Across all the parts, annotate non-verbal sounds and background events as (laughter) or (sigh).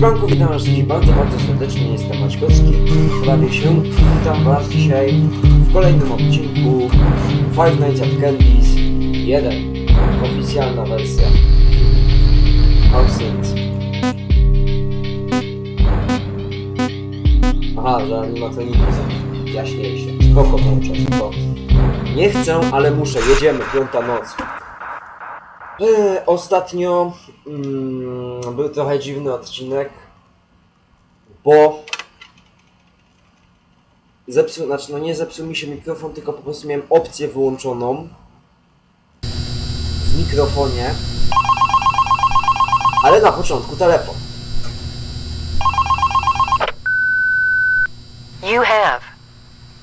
Siemanko, witam wszystkich bardzo, bardzo serdecznie, jestem Maćkowski, prawie się, witam was dzisiaj w kolejnym odcinku Five Nights at Candy's 1, oficjalna wersja. House It. Aha, że animatroniki są jaśniejsze, spoko włączę, spoko. Nie chcę, ale muszę, jedziemy, piąta noc. Eee, ostatnio mm, był trochę dziwny odcinek, bo zepsuł, znaczy no nie zepsuł mi się mikrofon, tylko po prostu miałem opcję wyłączoną w mikrofonie, ale na początku telefon. You have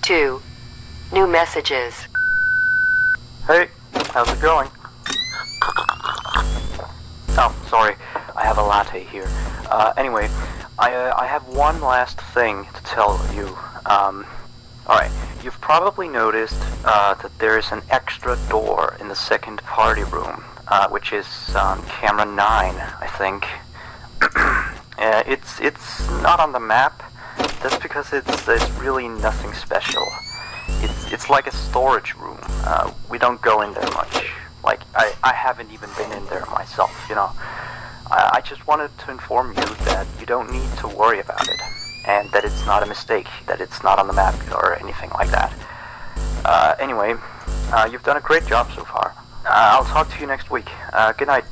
two new messages. Hey, how's it going? Oh, sorry, I have a latte here. Uh, anyway, I, uh, I have one last thing to tell you. Um, alright, you've probably noticed uh, that there is an extra door in the second party room, uh, which is camera 9, I think. (clears throat) uh, it's, it's not on the map. That's because it's, it's really nothing special. It's it's like a storage room. Uh, we don't go in there much. Like I, I haven't even been in there myself. You know. I, I just wanted to inform you that you don't need to worry about it, and that it's not a mistake. That it's not on the map or anything like that. Uh, anyway, uh, you've done a great job so far. Uh, I'll talk to you next week. Uh, good night.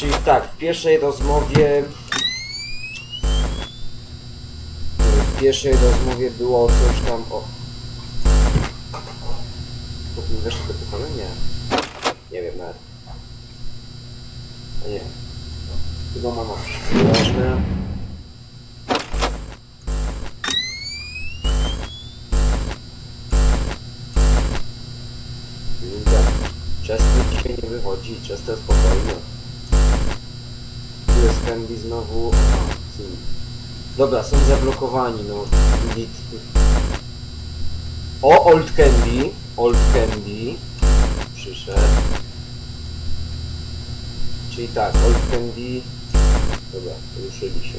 Czyli tak, w pierwszej rozmowie w pierwszej rozmowie było coś tam o... Wiesz co to pytamy? Nie. Nie wiem nawet. A nie. Chyba mama. Ważne. Widzę. Chester dzisiaj nie wychodzi, Chester spokojnie. Candy znowu. Dobra, są zablokowani, no. Git. O, Old Candy. Old Candy. Przyszedł. Czyli tak, Old Candy. Dobra, ruszyli się.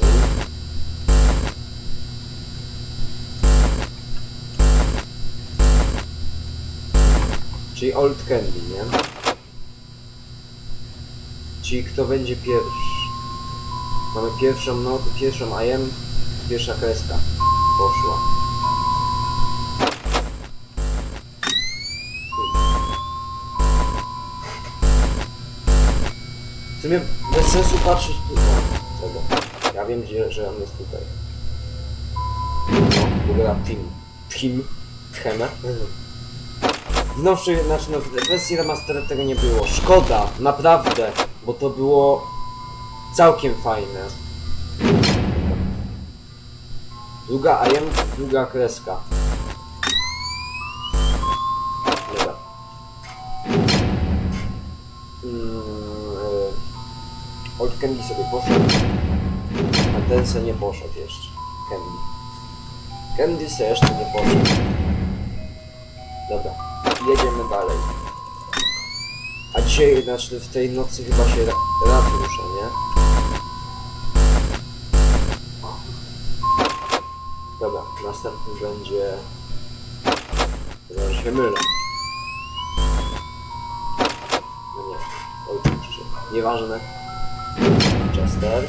Czyli Old Candy, nie? Czyli kto będzie pierwszy? Mamy pierwszą no, pierwszą IM, pierwsza kreska poszła. W sumie bez sensu patrzeć tu. O, tego. Ja wiem, gdzie, że on jest tutaj. No, w ogóle Team. Team. Schemę. W nowszej, znaczy no, w wersji remastered tego nie było. Szkoda, naprawdę, bo to było całkiem fajne. Druga IM, druga kreska. Dobra. Mm, e, Old Candy sobie poszedł, a ten se nie poszedł jeszcze. Candy. Candy se jeszcze nie poszedł. Dobra, jedziemy dalej. A dzisiaj, znaczy w tej nocy chyba się ra rad rusza, nie? Dobra, następny będzie... Że się mylę. No nie, oczywiście. Nieważne. Chester.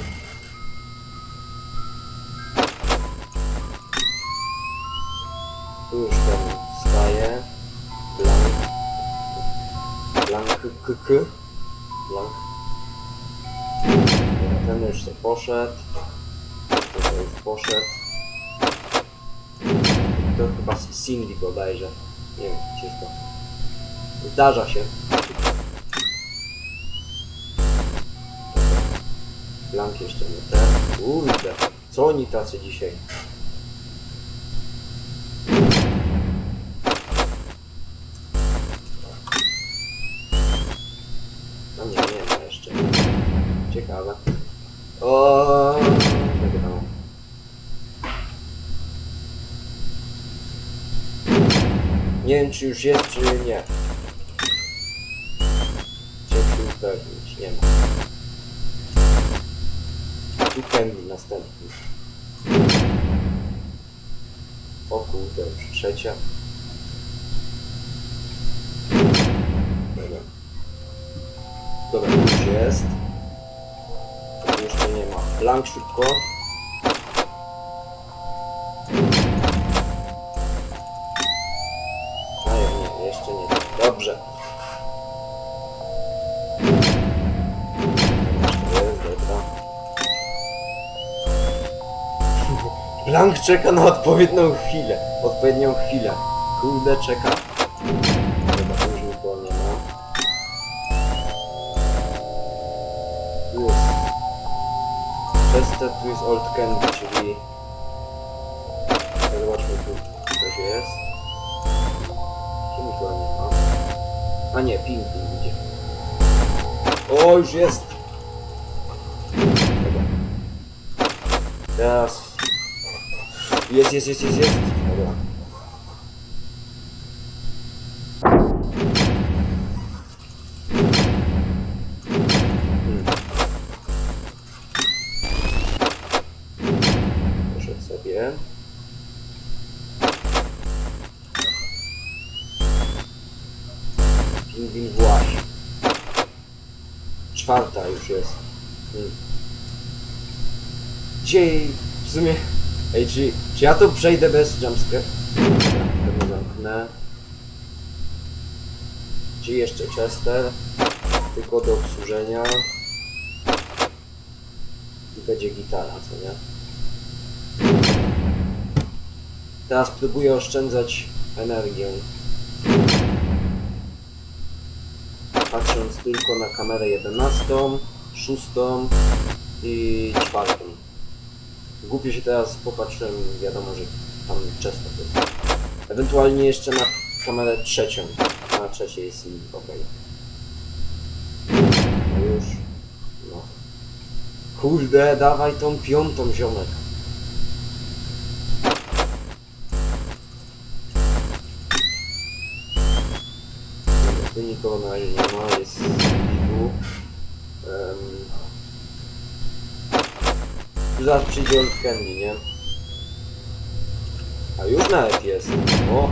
Tu już ten wstaje. Blank. Blank k k. Blank. Ten już sobie poszedł. Ten już poszedł to chyba Singlik obejrzę. Nie wiem, ciężko. Zdarza się. Blanki jeszcze nie te. Kurde, co oni tacy dzisiaj? No nie, nie ma jeszcze. Ciekawe. Czy już jest, czy nie. Się upewnić, nie ma. Candy następny. O kurde, już trzecia. Dobra. Dobra, już jest. Jeszcze nie ma. Blank szybko. Blank czeka na odpowiednią chwilę. Odpowiednią chwilę. Kurde czeka. Dobra, tu już nikogo nie ma. Tu jest. Chester, tu jest Old Candy, czyli... Zobaczmy tu coś jest. Tu nikogo nie ma. A nie, Pingwin idzie. O, już jest! Dobra. Teraz... Jest, jest, jest, jest, jest. Dobra. Hmm. Pingwin Właś. Czwarta już jest. Hmm. Dzisiaj w sumie... Ej, czy, czy ja to przejdę bez jumpscare? Pewnie zamknę. Czy jeszcze Chester? Tylko do obsłużenia. I będzie gitara, co nie? Teraz próbuję oszczędzać energię. Patrząc tylko na kamerę 11, 6 i 4. Głupio się teraz popatrzyłem, wiadomo, że tam często to jest. Ewentualnie jeszcze na kamerę trzecią. Na trzeciej jest ok. No już. No. Kurde, dawaj tą piątą ziomek. Tu na razie nie ma, jest tu. Um, zaraz przyjdzie Old Candy, nie? A już nawet jest. O!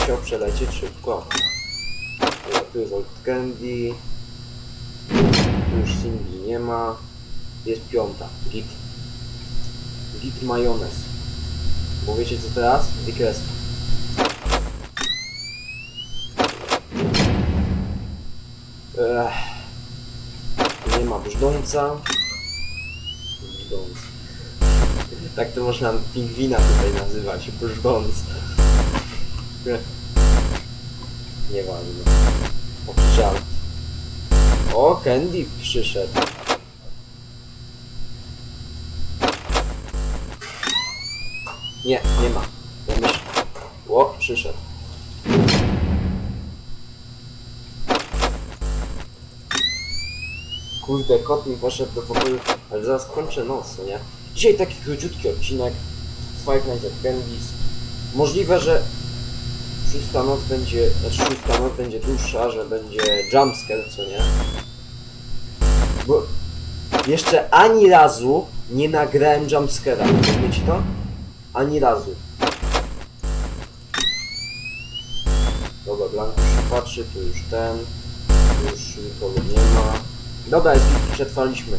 Musiał przelecieć szybko. Dobra, tu jest Old Candy. Tu już Cindy nie ma. Jest piąta. Git. Git majonez. Bo wiecie co teraz? Wykres. Ech. Nie ma brzdąca. Tak to można pingwina tutaj nazywać. Brzdąc. Nieważne. O, żart. O, Candy przyszedł. Nie, nie ma. Ja myślę. O, przyszedł. Kurde, kot mi poszedł do pokoju, ale zaraz kończę noc, no nie? Dzisiaj taki króciutki odcinek Five Nights at Candy's. Możliwe, że szósta noc będzie, znaczy szósta noc będzie dłuższa, że będzie jumpscare, co nie? Bo jeszcze ani razu nie nagrałem jumpscare'a, rozumiecie to? Ani razu. Dobra, Blank już patrzy, tu już ten, tu już nikogo nie ma. Dobra, jest przetrwaliśmy.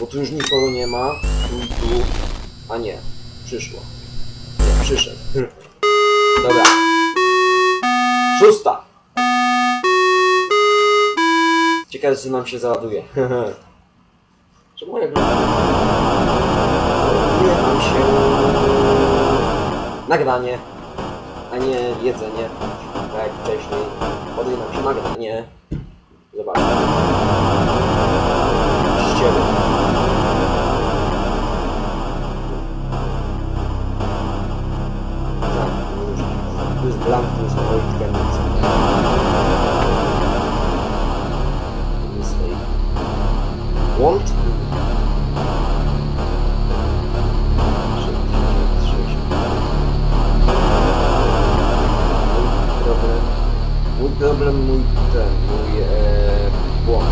Bo tu już nikogo nie ma, tu i tu, a nie, przyszło. Nie, przyszedł. Dobra. Szósta. Ciekawe, co nam się załaduje. (laughs) Czemu moja. Nie nam się... Nagranie, a nie jedzenie, wcześniej. Podejmę nagranie. Zobaczmy. Ściemy. Tak, tu jest blank, tu jest moich tkanica. Tu jest tej... Łącz? Problem mój ten, mój e, błąd.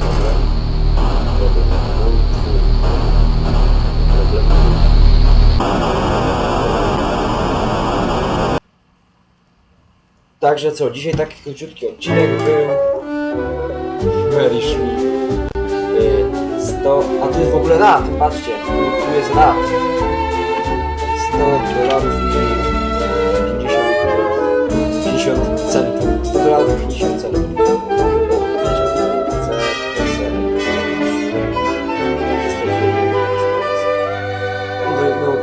Problem. Problem. Mój twój. Problem mój. Także co, dzisiaj taki króciutki odcinek był. Very sweet. Y, 100, a tu jest w ogóle lat, patrzcie, tu, jest lat. 100 dolarów i 50, 50 centów. 100 dolarów i 50 centów.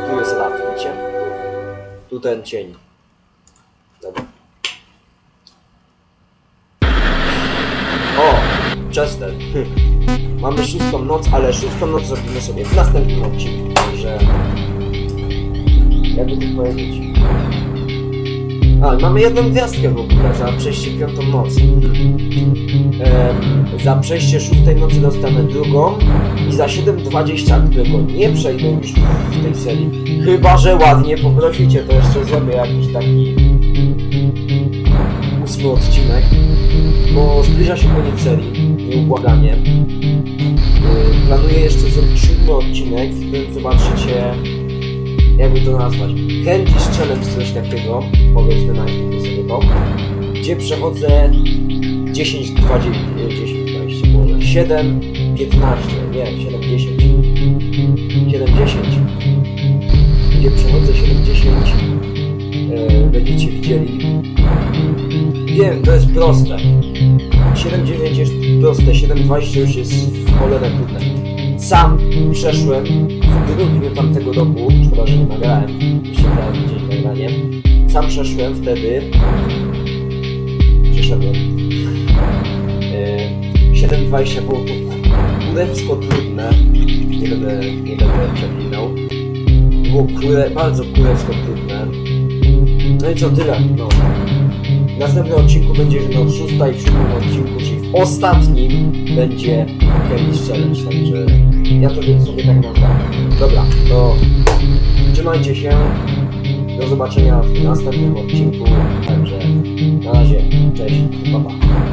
Tu jest lat, widzicie? Tu ten cień. Dobra. O! Chester. (laughs) Mamy szóstą noc, ale szóstą noc zrobimy sobie w następnym odcinku. Także... Jakby to powiedzieć... A, mamy jedną gwiazdkę w ogóle za przejście piątą noc. Em, za przejście szóstej nocy dostanę drugą i za 7.20, którego nie przejdę już w tej serii. Chyba, że ładnie poprosicie, to jeszcze zrobię jakiś taki ósmy odcinek, bo zbliża się koniec serii, nieubłaganie. Yy, Planuję jeszcze zrobić siódmy odcinek, w którym zobaczycie, jakby to nazwać, Candy's Challenge, coś takiego, powiedzmy najpierw sobie to, gdzie przechodzę 10, 20, nie, 10, 20, może 7, 15, nie, 7, 10, 7, 10, gdzie przechodzę 7, 10, yy, będziecie widzieli, Wiem, to jest proste. 7,9 jest proste, 7,20 już jest w cholerę trudne. Sam przeszłem w grudniu tamtego roku, szkoda, że nie nagrałem, dałem dzień nagranie. Sam przeszłem wtedy, przeszedłem. Yy, 7,20 było to kurewsko trudne, nie będę, nie będę przeklinał. Było kure, bardzo kurewsko trudne. No i co, tyle, no. W następnym odcinku będzie no, szósta i w siódmym odcinku, czyli w ostatnim będzie Candy's Challenge, także ja to więc sobie tak nazwałem. Dobra, to trzymajcie się, do zobaczenia w następnym odcinku, także na razie, cześć, pa pa.